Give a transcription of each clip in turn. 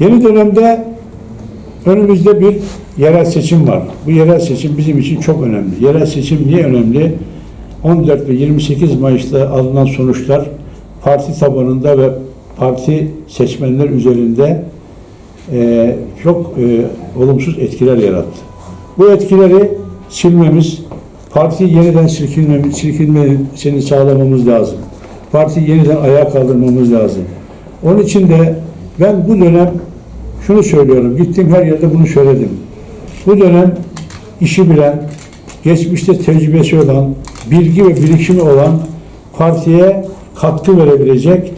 Yeni dönemde önümüzde bir yerel seçim var. Bu yerel seçim bizim için çok önemli. Yerel seçim niye önemli? 14 ve 28 Mayıs'ta alınan sonuçlar parti tabanında ve parti seçmenler üzerinde e, çok e, olumsuz etkiler yarattı. Bu etkileri silmemiz, partiyi yeniden silkinmemiz, silkinmesini sağlamamız lazım. Partiyi yeniden ayağa kaldırmamız lazım. Onun için de ben bu dönem şunu söylüyorum, gittiğim her yerde bunu söyledim. Bu dönem işi bilen, geçmişte tecrübesi olan, bilgi ve birikimi olan partiye katkı verebilecek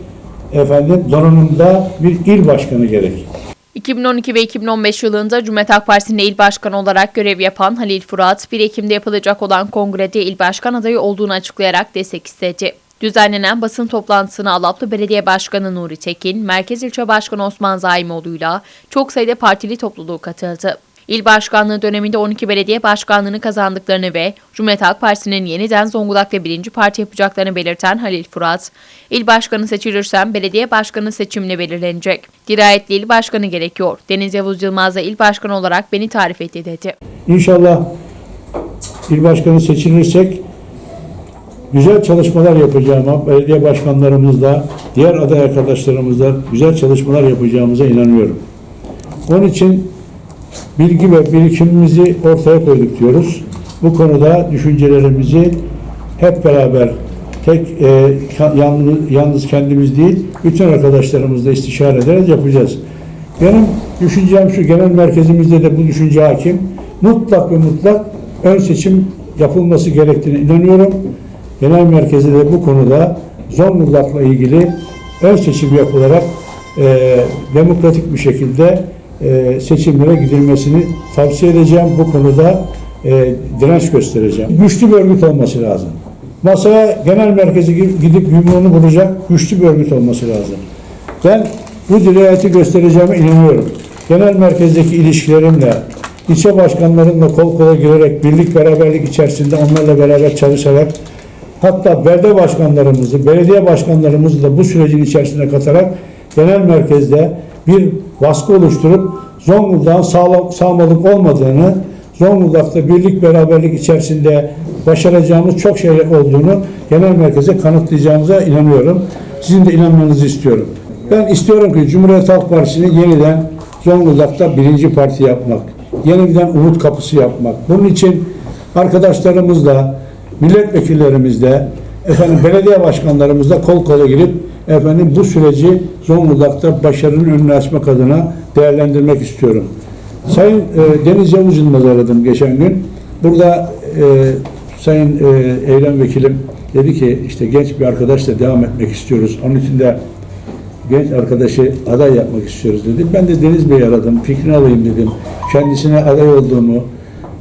efendim donanımda bir il başkanı gerek. 2012 ve 2015 yılında Cumhuriyet Halk Partisi'nde il başkanı olarak görev yapan Halil Fırat, 1 Ekim'de yapılacak olan kongrede il başkan adayı olduğunu açıklayarak destek istedi. Düzenlenen basın toplantısına Alaplı Belediye Başkanı Nuri Tekin, Merkez İlçe Başkanı Osman Zaimoğlu'yla çok sayıda partili topluluğu katıldı. İl başkanlığı döneminde 12 belediye başkanlığını kazandıklarını ve Cumhuriyet Halk Partisi'nin yeniden Zonguldak'ta birinci parti yapacaklarını belirten Halil Fırat, il başkanı seçilirsem belediye başkanı seçimle belirlenecek. Dirayetli il başkanı gerekiyor. Deniz Yavuz Yılmaz da il başkanı olarak beni tarif etti dedi. İnşallah il başkanı seçilirsek güzel çalışmalar yapacağıma, belediye başkanlarımızla, diğer aday arkadaşlarımızla güzel çalışmalar yapacağımıza inanıyorum. Onun için bilgi ve birikimimizi ortaya koyduk diyoruz. Bu konuda düşüncelerimizi hep beraber tek e, yalnız, yalnız kendimiz değil, bütün arkadaşlarımızla istişare ederek yapacağız. Benim düşüncem şu, genel merkezimizde de bu düşünce hakim. Mutlak ve mutlak ön seçim yapılması gerektiğine inanıyorum. Genel merkezi de bu konuda Zonguldak'la ilgili ön seçim yapılarak e, demokratik bir şekilde e, seçimlere gidilmesini tavsiye edeceğim. Bu konuda e, direnç göstereceğim. Güçlü bir örgüt olması lazım. Masaya genel merkezi gidip yumruğunu vuracak güçlü bir örgüt olması lazım. Ben bu dirayeti göstereceğime inanıyorum. Genel merkezdeki ilişkilerimle, ilçe başkanlarımla kol kola girerek, birlik beraberlik içerisinde onlarla beraber çalışarak, hatta belde başkanlarımızı, belediye başkanlarımızı da bu sürecin içerisine katarak genel merkezde bir baskı oluşturup Zonguldak'ın sağlam, sağmalık olmadığını, Zonguldak'ta birlik beraberlik içerisinde başaracağımız çok şey olduğunu genel merkeze kanıtlayacağımıza inanıyorum. Sizin de inanmanızı istiyorum. Ben istiyorum ki Cumhuriyet Halk Partisi'ni yeniden Zonguldak'ta birinci parti yapmak, yeniden umut kapısı yapmak. Bunun için arkadaşlarımızla, milletvekillerimizle, efendim belediye başkanlarımızla kol kola girip efendim bu süreci Zonguldak'ta başarının önünü açmak adına değerlendirmek istiyorum. Sayın e, Deniz Yavuz Yılmaz'ı aradım geçen gün. Burada e, Sayın e, Eylem Vekilim dedi ki işte genç bir arkadaşla devam etmek istiyoruz. Onun için de genç arkadaşı aday yapmak istiyoruz dedi. Ben de Deniz Bey'i aradım. Fikrini alayım dedim. Kendisine aday olduğumu,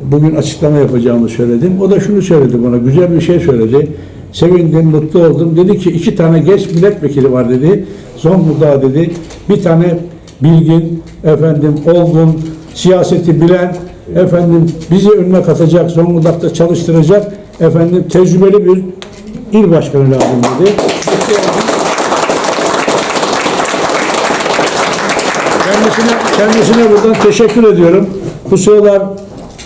bugün açıklama yapacağımı söyledim. O da şunu söyledi bana. Güzel bir şey söyledi. Sevindim, mutlu oldum. Dedi ki iki tane genç milletvekili var dedi. Zonguldak'a dedi. Bir tane bilgin, efendim olgun, siyaseti bilen, efendim bizi önüne katacak, Zonguldak'ta çalıştıracak, efendim tecrübeli bir il başkanı lazım dedi. Kendisine, kendisine buradan teşekkür ediyorum. Bu sıralar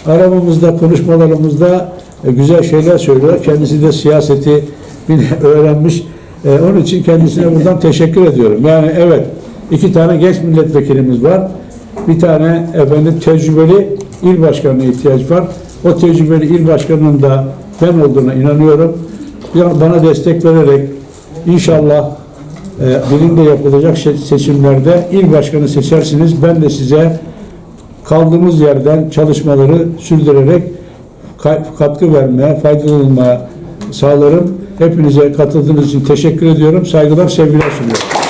aramamızda, konuşmalarımızda e, güzel şeyler söylüyor. Kendisi de siyaseti öğrenmiş. E, onun için kendisine buradan teşekkür ediyorum. Yani evet, iki tane genç milletvekilimiz var. Bir tane efendim tecrübeli il başkanına ihtiyaç var. O tecrübeli il başkanının da ben olduğuna inanıyorum. Bana destek vererek inşallah e, yapılacak se- seçimlerde il başkanı seçersiniz. Ben de size kaldığımız yerden çalışmaları sürdürerek ka- katkı vermeye, faydalanmaya sağlarım. Hepinize katıldığınız için teşekkür ediyorum. Saygılar, sevgiler sunuyorum.